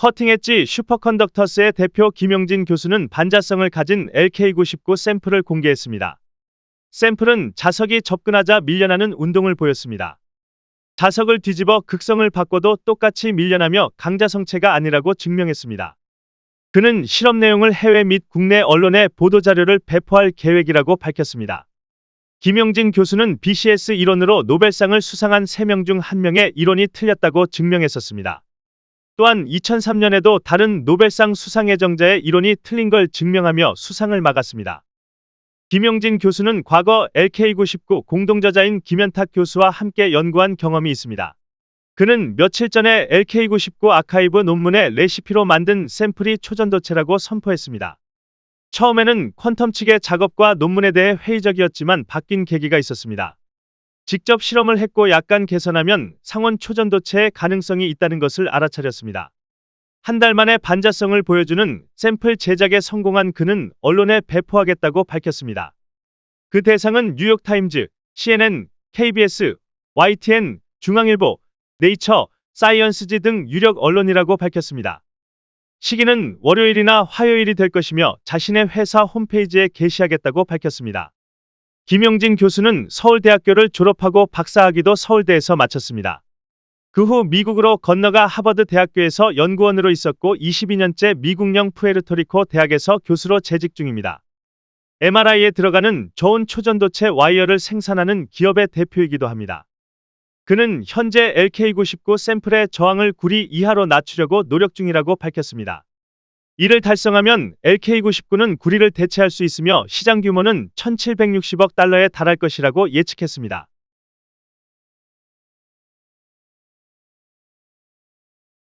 커팅엣지 슈퍼컨덕터스의 대표 김용진 교수는 반자성을 가진 LK99 샘플을 공개했습니다. 샘플은 자석이 접근하자 밀려나는 운동을 보였습니다. 자석을 뒤집어 극성을 바꿔도 똑같이 밀려나며 강자성체가 아니라고 증명했습니다. 그는 실험 내용을 해외 및 국내 언론에 보도자료를 배포할 계획이라고 밝혔습니다. 김용진 교수는 BCS 이론으로 노벨상을 수상한 3명 중 1명의 이론이 틀렸다고 증명했었습니다. 또한 2003년에도 다른 노벨상 수상 예정자의 이론이 틀린 걸 증명하며 수상을 막았습니다. 김용진 교수는 과거 LK99 공동저자인 김현탁 교수와 함께 연구한 경험이 있습니다. 그는 며칠 전에 LK99 아카이브 논문의 레시피로 만든 샘플이 초전도체라고 선포했습니다. 처음에는 퀀텀 측의 작업과 논문에 대해 회의적이었지만 바뀐 계기가 있었습니다. 직접 실험을 했고 약간 개선하면 상원 초전도체의 가능성이 있다는 것을 알아차렸습니다. 한 달 만에 반자성을 보여주는 샘플 제작에 성공한 그는 언론에 배포하겠다고 밝혔습니다. 그 대상은 뉴욕타임즈, CNN, KBS, YTN, 중앙일보, 네이처, 사이언스지 등 유력 언론이라고 밝혔습니다. 시기는 월요일이나 화요일이 될 것이며 자신의 회사 홈페이지에 게시하겠다고 밝혔습니다. 김용진 교수는 서울대학교를 졸업하고 박사학위도 서울대에서 마쳤습니다. 그 후 미국으로 건너가 하버드 대학교에서 연구원으로 있었고 22년째 미국령 푸에르토리코 대학에서 교수로 재직 중입니다. MRI에 들어가는 저온 초전도체 와이어를 생산하는 기업의 대표이기도 합니다. 그는 현재 LK99 샘플의 저항을 구리 이하로 낮추려고 노력 중이라고 밝혔습니다. 이를 달성하면 LK99는 구리를 대체할 수 있으며 시장 규모는 1760억 달러에 달할 것이라고 예측했습니다.